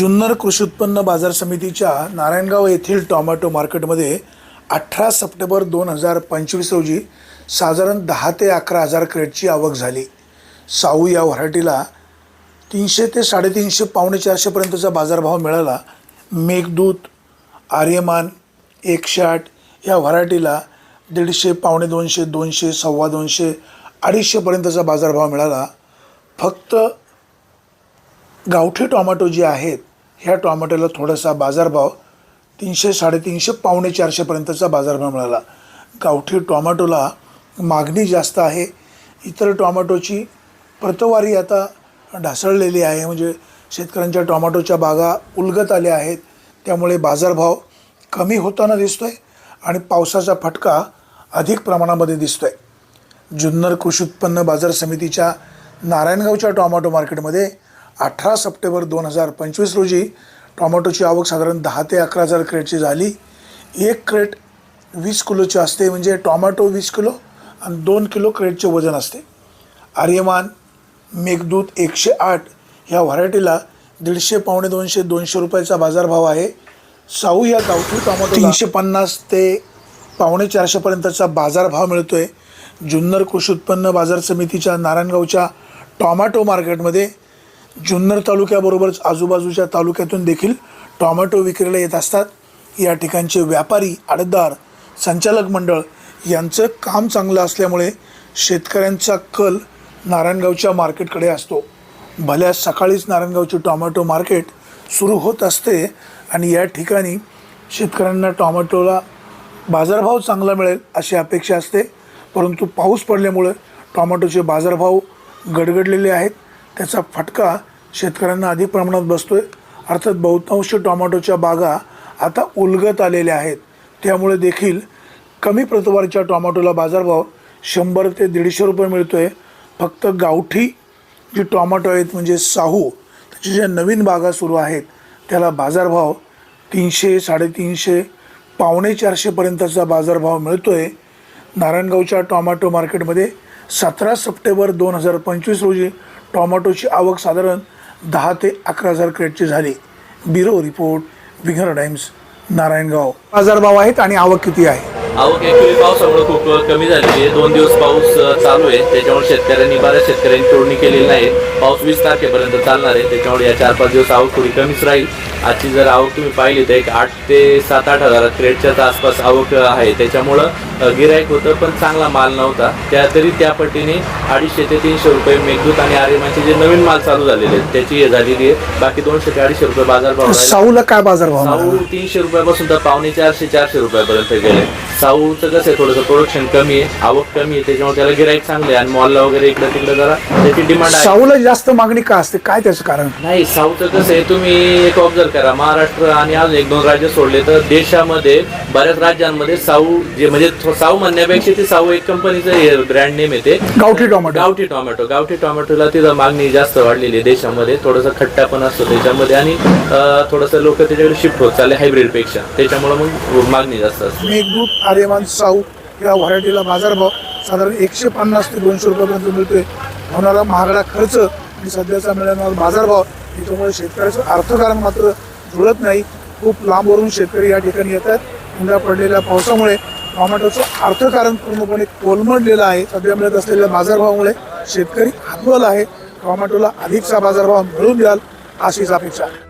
जुन्नर कृषी उत्पन्न बाजार समितीच्या नारायणगाव येथील टॉमॅटो मार्केटमध्ये अठरा सप्टेंबर दोन हजार पंचवीस रोजी साधारण दहा ते अकरा हजार क्रेटची आवक झाली. साऊ या व्हरायटीला तीनशे ते साडेतीनशे पावणे चारशेपर्यंतचा बाजारभाव मिळाला. मेघदूत आर्यमान एकशे आठ या व्हरायटीला दीडशे पावणे दोनशे दोनशे सव्वा दोनशे अडीचशेपर्यंतचा बाजारभाव मिळाला. फक्त गावठी टोमॅटो जे आहेत ह्या टॉमॅटोला थोडासा बाजारभाव तीनशे साडेतीनशे पावणे चारशेपर्यंतचा बाजारभाव मिळाला. गावठी टोमॅटोला मागणी जास्त आहे. इतर टोमॅटोची प्रतवारी आता ढासळलेली आहे. म्हणजे शेतकऱ्यांच्या टोमॅटोच्या बागा उलगत आल्या आहेत. त्यामुळे बाजारभाव कमी होताना दिसतो आहे आणि पावसाचा फटका अधिक प्रमाणामध्ये दिसतो आहे जुन्नर कृषी उत्पन्न बाजार समितीच्या नारायणगावच्या टॉमॅटो मार्केटमध्ये अठरा सप्टेंबर दोन हजार पंचवीस रोजी टोमॅटोची आवक साधारण दहा ते अकरा हजार क्रेटची झाली. एक क्रेट वीस किलोची असते म्हणजे टोमॅटो वीस किलो आणि दोन किलो क्रेटचे वजन असते. आर्यमान मेघदूत एकशे आठ ह्या व्हरायटीला दीडशे पावणे दोनशे दोनशे रुपयाचा बाजारभाव आहे. साऊ या गावठी टोमॅटो तीनशे पन्नास ते पावणे चारशेपर्यंतचा बाजारभाव मिळतो आहे जुन्नर कृषी उत्पन्न बाजार समितीच्या नारायणगावच्या टोमॅटो मार्केटमध्ये जुन्नर तालुक्याबरोबरच आजूबाजूच्या तालुक्यातून देखील टॉमॅटो विक्रीला येत असतात. या ठिकाणचे व्यापारी आडतदार संचालक मंडळ यांचं काम चांगलं असल्यामुळे शेतकऱ्यांचा कल नारायणगावच्या मार्केटकडे असतो. भल्या सकाळीच नारायणगावची टोमॅटो मार्केट सुरू होत असते आणि या ठिकाणी शेतकऱ्यांना टॉमॅटोला बाजारभाव चांगला मिळेल अशी अपेक्षा असते. परंतु पाऊस पडल्यामुळं टोमॅटोचे बाजारभाव गडगडलेले आहेत. त्याचा फटका शेतकऱ्यांना अधिक प्रमाणात बसतो आहे अर्थात बहुतांश टोमॅटोच्या बागा आता उलगत आलेल्या आहेत. त्यामुळे देखील कमी प्रतवारीच्या टोमॅटोला बाजारभाव शंभर ते दीडशे रुपये मिळतो आहे फक्त गावठी जी टोमॅटो आहेत म्हणजे साहू त्याच्या ज्या नवीन बागा सुरू आहेत त्याला बाजारभाव तीनशे साडेतीनशे पावणे चारशेपर्यंतचा बाजारभाव मिळतो आहे नारायणगावच्या टोमॅटो मार्केटमध्ये सतरा सप्टेंबर दोन हजार पंचवीस रोजी टॉमॅटोची आवक साधारण दहा ते अकरा हजार क्रेटची झाली. Bureau report Vighar times Narayangaon. बाजारभाव आहेत आणि आवक किती आहे? आवक ऍक्च्युली पावसामुळे खूप कमी झालेली आहे. दोन दिवस पाऊस चालू आहे. त्याच्यामुळे शेतकऱ्यांनी बऱ्याच शेतकऱ्यांनी तोडणी केलेली नाही. पाऊस वीस तारखेपर्यंत चालणार आहे. त्याच्यामुळे या चार पाच दिवस आवक थोडी कमीच राहील. आजची जर आवक तुम्ही पाहिली तर एक आठ ते सात आठ हजार क्रेटच्याच आसपास आवक आहे. त्याच्यामुळं अ, गिराईक होतं पण चांगला माल नव्हता. त्या तरी त्या पटीने अडीचशे ते तीनशे रुपये मेघदूत आणि आर्यमानचे जे नवीन माल चालू झालेले आहेत त्याची हे झालेली आहे. बाकी दोनशे ते अडीचशे रुपये बाजार भाव. साऊला काय बाजारभाव साऊ मिळाला? तीनशे रुपयापासून तर पावणे चारशे चारशे रुपयापर्यंत गेले. साऊचं कसं आहे थोडंसं प्रोडक्शन कमी आहे आवक कमी आहे त्याच्यामुळे त्याला गिराईक चांगले आहे. आणि मॉलला वगैरे इकडे तिकडे जरा त्याची डिमांड आहे. साऊला जास्त मागणी का असते? काय त्याचं कारण? नाही साऊचं कसं आहे तुम्ही एक ऑब्झर्व करा. महाराष्ट्र आणि अजून एक दोन राज्य सोडले तर देशामध्ये बऱ्याच राज्यांमध्ये साऊ जे म्हणजे थो- साऊ म्हणण्यापेक्षा ते साऊ एक कंपनीचं ब्रँड नेम आहे ते. गावठी टोमॅटो. गावठी टोमॅटो. गावठी टोमॅटोला तिथं मागणी जास्त वाढलेली आहे देशामध्ये. थोडंसं खट्टा पण असतो त्याच्यामध्ये आणि अं, थोडंसं लोक त्याच्याकडे शिफ्ट होत चालले हायब्रिडपेक्षा. त्याच्यामुळे मग मागणी जास्त असते. मेघदूत आर्यमान साऊ या व्हरायटीला बाजारभाव साधारण एकशे पन्नास ते दोनशे रुपयापर्यंत मिळतोय. होणारा महागडा खर्च आणि सध्याचा मिळणारा बाजारभाव याच्यामुळे शेतकऱ्याचं अर्थकारण मात्र जुळत नाही. खूप लांबवरून शेतकरी या ठिकाणी येतात उंडा पडलेल्या पावसामुळे टोमॅटोचं अर्थकारण पूर्णपणे कोलमडलेलं आहे. सध्या मिळत असलेल्या बाजारभावामुळे शेतकरी हातवल आहे. टोमॅटोला अधिकचा बाजारभाव मिळून द्याल अशीच अपेक्षा आहे.